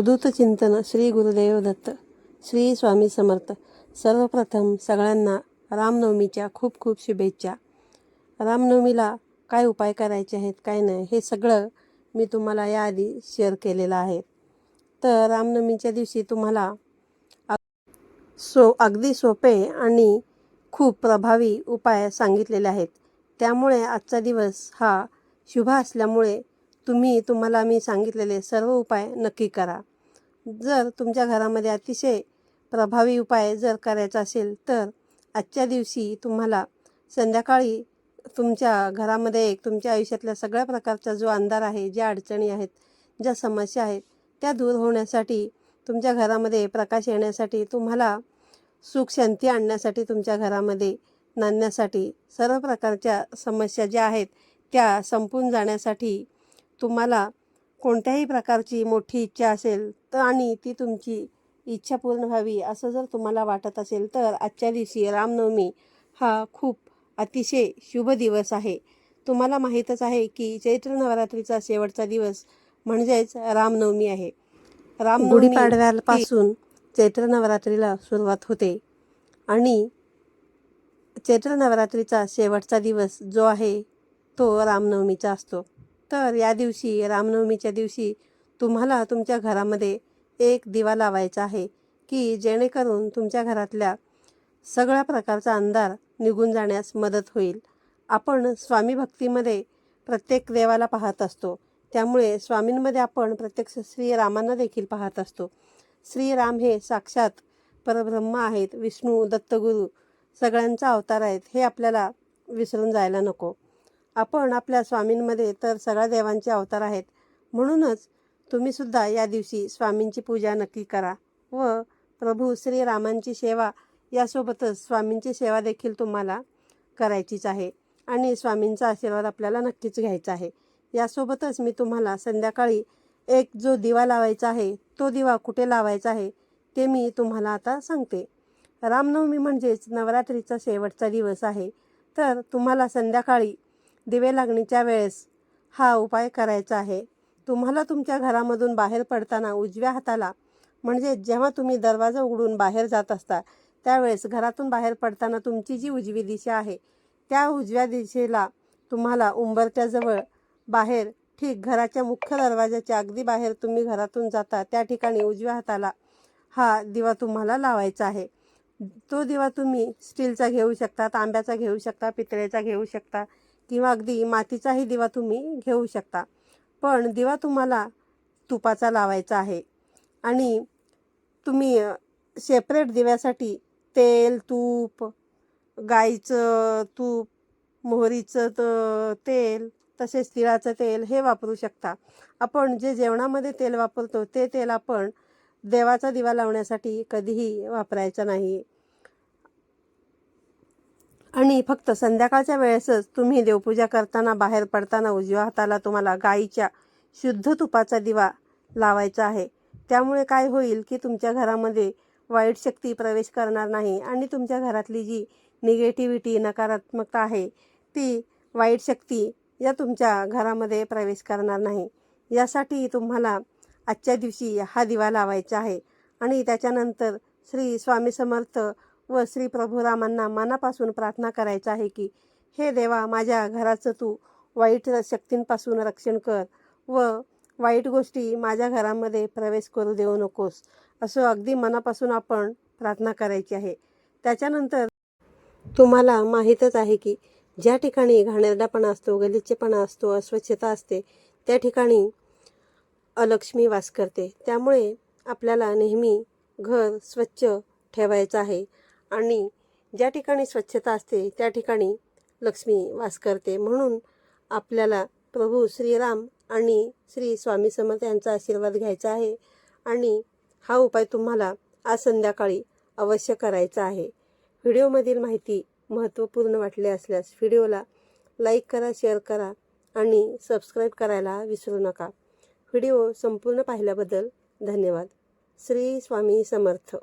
उदूत चिंतन श्री गुरुदेव दत्त श्री स्वामी समर्थ. सर्वप्रथम सगळ्यांना रामनवमीच्या खूप खूप शुभेच्छा. रामनवमीला काय उपाय करायचे आहेत काय नाही हे सगळं मी तुम्हाला याआधी शेअर केलेलं आहे. तर रामनवमीच्या दिवशी तुम्हाला सो अगदी सोपे आणि खूप प्रभावी उपाय सांगितलेले आहेत. त्यामुळे आजचा दिवस हा शुभ असल्यामुळे तुम्ही तुम्हाला मी सांगितलेले सर्व उपाय नक्की करा. जर तुमच्या घरामध्ये अतिशय प्रभावी उपाय जर करायचा असेल तर आजच्या दिवशी तुम्हाला संध्याकाळी तुमच्या घरामध्ये एक तुमच्या आयुष्यातल्या सगळ्या प्रकारचा जो अंधार आहे ज्या अडचणी आहेत ज्या समस्या आहेत त्या दूर होण्यासाठी तुमच्या घरामध्ये प्रकाश येण्यासाठी तुम्हाला सुख शांती आणण्यासाठी तुमच्या घरामध्ये नांदण्यासाठी सर्व प्रकारच्या समस्या ज्या आहेत त्या संपून जाण्यासाठी तुम्हाला कोणत्याही प्रकारची मोठी इच्छा असेल तर आणि ती तुमची इच्छा पूर्ण व्हावी असं जर तुम्हाला वाटत असेल तर आजच्या दिवशी रामनवमी हा खूप अतिशय शुभ दिवस आहे. तुम्हाला माहीतच आहे की चैत्र नवरात्रीचा शेवटचा दिवस म्हणजेच रामनवमी आहे. रामनवमी गुढीपाडव्यापासून चैत्र नवरात्रीला सुरुवात होते आणि चैत्र नवरात्रीचा शेवटचा दिवस जो आहे तो रामनवमीचा असतो. तर या दिवशी रामनवमीच्या दिवशी तुम्हाला तुमच्या घरामध्ये एक दिवा लावायचा आहे की जेणेकरून तुमच्या घरातल्या सगळ्या प्रकारचा अंधार निघून जाण्यास मदत होईल. आपण स्वामी भक्तीमध्ये प्रत्येक देवाला पाहत असतो. त्यामुळे स्वामींमध्ये आपण प्रत्यक्ष श्रीरामांना देखील पाहत असतो. श्रीराम हे साक्षात परब्रह्म आहेत विष्णू दत्तगुरू सगळ्यांचा अवतार आहेत हे आपल्याला विसरून जायला नको. आपण आपल्या स्वामींमध्ये तर सगळ्या देवांचे अवतार आहेत. म्हणूनच तुम्हीसुद्धा या दिवशी स्वामींची पूजा नक्की करा व प्रभू श्रीरामांची सेवा यासोबतच स्वामींची सेवा देखील तुम्हाला करायचीच आहे आणि स्वामींचा आशीर्वाद आपल्याला नक्कीच घ्यायचा आहे. यासोबतच मी तुम्हाला संध्याकाळी एक जो दिवा लावायचा आहे तो दिवा कुठे लावायचा आहे ते मी तुम्हाला आता सांगते. रामनवमी म्हणजेच नवरात्रीचा शेवटचा दिवस आहे. तर तुम्हाला संध्याकाळी दिवे लागणीच्या वेळेस हा उपाय करायचा आहे. तुम्हाला तुमच्या घरामधून बाहेर पडताना उजव्या हाताला म्हणजे जेव्हा तुम्ही दरवाजा उघडून बाहेर जात असता त्यावेळेस घरातून बाहेर पडताना तुमची जी उजवी दिशा आहे त्या उजव्या दिशेला तुम्हाला उंबरट्याजवळ बाहेर ठीक घराच्या मुख्य दरवाजाच्या अगदी बाहेर तुम्ही घरातून जाता त्या ठिकाणी उजव्या हाताला हा दिवा तुम्हाला लावायचा आहे. तो दिवा तुम्ही स्टीलचा घेऊ शकता तांब्याचा घेऊ शकता पितळेचा घेऊ शकता किंवा अगदी मातीचाही दिवा तुम्ही घेऊ शकता. पण दिवा तुम्हाला तुपाचा लावायचा आहे. आणि तुम्ही सेपरेट दिव्यासाठी तेल तूप गाईचं तूप मोहरीचं त तेल तसेच तिळाचं तेल हे वापरू शकता. आपण जे जेवणामध्ये तेल वापरतो ते तेल आपण देवाचा दिवा लावण्यासाठी कधीही वापरायचं नाही. आणि फक्त संध्याकाळच्या वेळेसच तुम्ही देवपूजा करताना बाहेर पडताना उजव्या हाताला तुम्हाला गाईच्या शुद्ध तुपाचा दिवा लावायचा आहे. त्यामुळे काय होईल की तुमच्या घरामध्ये वाईट शक्ती प्रवेश करणार नाही आणि तुमच्या घरातली जी निगेटिव्हिटी नकारात्मकता आहे ती वाईट शक्ती या तुमच्या घरामध्ये प्रवेश करणार नाही. यासाठी तुम्हाला आजच्या दिवशी हा दिवा लावायचा आहे. आणि त्याच्यानंतर श्री स्वामी समर्थ व श्री प्रभुरामांना मनापासून प्रार्थना करायचा आहे की हे देवा माझ्या घराचं तू वाईट शक्तींपासून रक्षण कर व वाईट गोष्टी माझ्या घरामध्ये प्रवेश करू देऊ नकोस. असं अगदी मनापासून आपण प्रार्थना करायची आहे. त्याच्यानंतर तुम्हाला माहीतच आहे की ज्या ठिकाणी घाणेरडापणा असतो गलिच्चेपणा असतो अस्वच्छता असते त्या ठिकाणी अलक्ष्मी वास करते. त्यामुळे आपल्याला नेहमी घर स्वच्छ ठेवायचं आहे. आणि ज्या ठिकाणी स्वच्छता असते त्या ठिकाणी लक्ष्मी वास करते. म्हणून आपल्याला प्रभू श्रीराम आणि श्री स्वामी समर्थ यांचा आशीर्वाद घ्यायचा आहे आणि हा उपाय तुम्हाला आज संध्याकाळी अवश्य करायचा आहे. व्हिडिओमधील माहिती महत्त्वपूर्ण वाटले असल्यास व्हिडिओला लाईक करा शेअर करा आणि सबस्क्राईब करायला विसरू नका. व्हिडिओ संपूर्ण पाहिल्याबद्दल धन्यवाद. श्री स्वामी समर्थ.